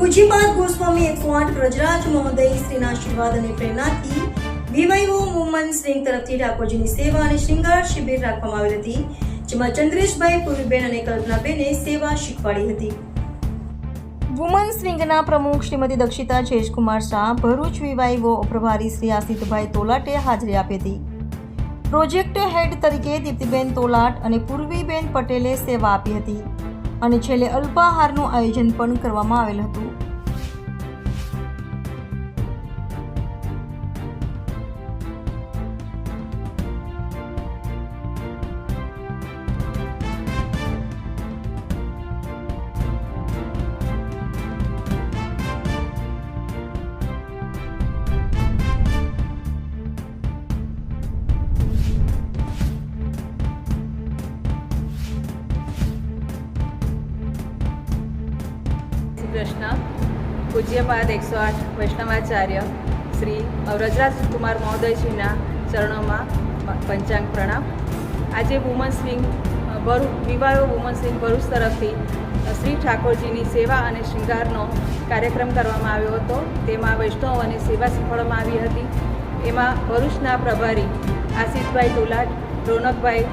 પૂજ્યપાદ ગોસ્વામી એકસો આઠ વ્રજરાજ મહોદય શ્રીના આશીર્વાદ અને પ્રેરણાથી વિવાઈઓ વુમન વિંગ તરફથી ઠાકોરજીની સેવા અને શ્રૃંગાર શિબિર રાખવામાં આવેલ હતી, જેમાં ચંદ્રેશભાઈ પૂર્વીબેન અને કલ્પનાબેને સેવા શીખવાડી હતી. વુમન સ્વિંગના પ્રમુખ શ્રીમતી દક્ષિતા જયેશકુમાર શાહ ભરૂચ વિવાઈવો પ્રભારી શ્રી આસિતભાઈ તોલાટે હાજરી આપી હતી. પ્રોજેક્ટ હેડ તરીકે દીપ્તિબેન તોલાટ અને પૂર્વીબેન પટેલે સેવા આપી હતી અને છેલ્લે અલ્પાહારનું આયોજન પણ કરવામાં આવેલ હતું. કૃષ્ણ પૂજ્યપાદ એકસો આઠ વૈષ્ણવાચાર્ય શ્રી વ્રજરાજ કુમાર મહોદયશ્રીના ચરણોમાં પંચાંગ પ્રણામ. આજે વુમન્સ વિંગ ભરૂચ વિવાહો વુમન્સ વિંગ ભરૂચ તરફથી શ્રી ઠાકોરજીની સેવા અને શૃંગારનો કાર્યક્રમ કરવામાં આવ્યો હતો. તેમાં વૈષ્ણવોને સેવા શીખવાડવામાં આવી હતી. એમાં ભરૂચના પ્રભારી આશિષભાઈ તુલાટ રોનકભાઈ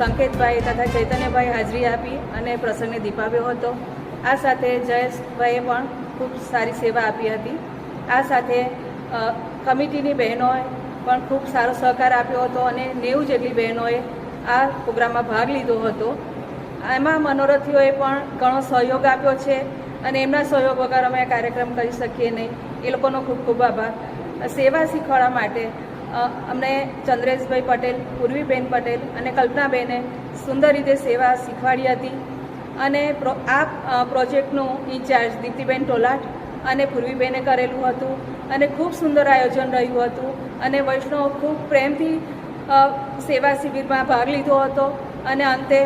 સંકેતભાઈ તથા ચૈતન્યભાઈ હાજરી આપી અને પ્રસંગને દીપાવ્યો હતો. આ સાથે જયેશભાઈએ પણ ખૂબ સારી સેવા આપી હતી. આ સાથે કમિટીની બહેનોએ પણ ખૂબ સારો સહકાર આપ્યો હતો અને નેવું જેટલી બહેનોએ આ પ્રોગ્રામમાં ભાગ લીધો હતો. એમાં મનોરથીઓએ પણ ઘણો સહયોગ આપ્યો છે અને એમના સહયોગ વગર અમે કાર્યક્રમ કરી શકીએ નહીં. એ લોકોનો ખૂબ ખૂબ આભાર. સેવા શીખવાડવા માટે અમને ચંદ્રેશભાઈ પટેલ, પૂર્વીબેન પટેલ અને કલ્પનાબેને સુંદર રીતે સેવા શીખવાડી હતી. અને આ પ્રોજેક્ટનું ઇન્ચાર્જ દીપ્તિબેન ટોલાટ અને પૂર્વીબેને કરેલું હતું અને ખૂબ સુંદર આયોજન રહ્યું હતું. અને વૈષ્ણવ ખૂબ પ્રેમથી સેવા શિબિરમાં ભાગ લીધો હતો અને અંતે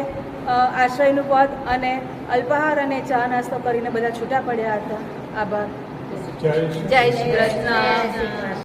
આશ્રયનું પદ અને અલ્પાહાર અને ચા નાસ્તો કરીને બધા છૂટા પડ્યા હતા. આભાર. જય શ્રી જય શ્રી કૃષ્ણ.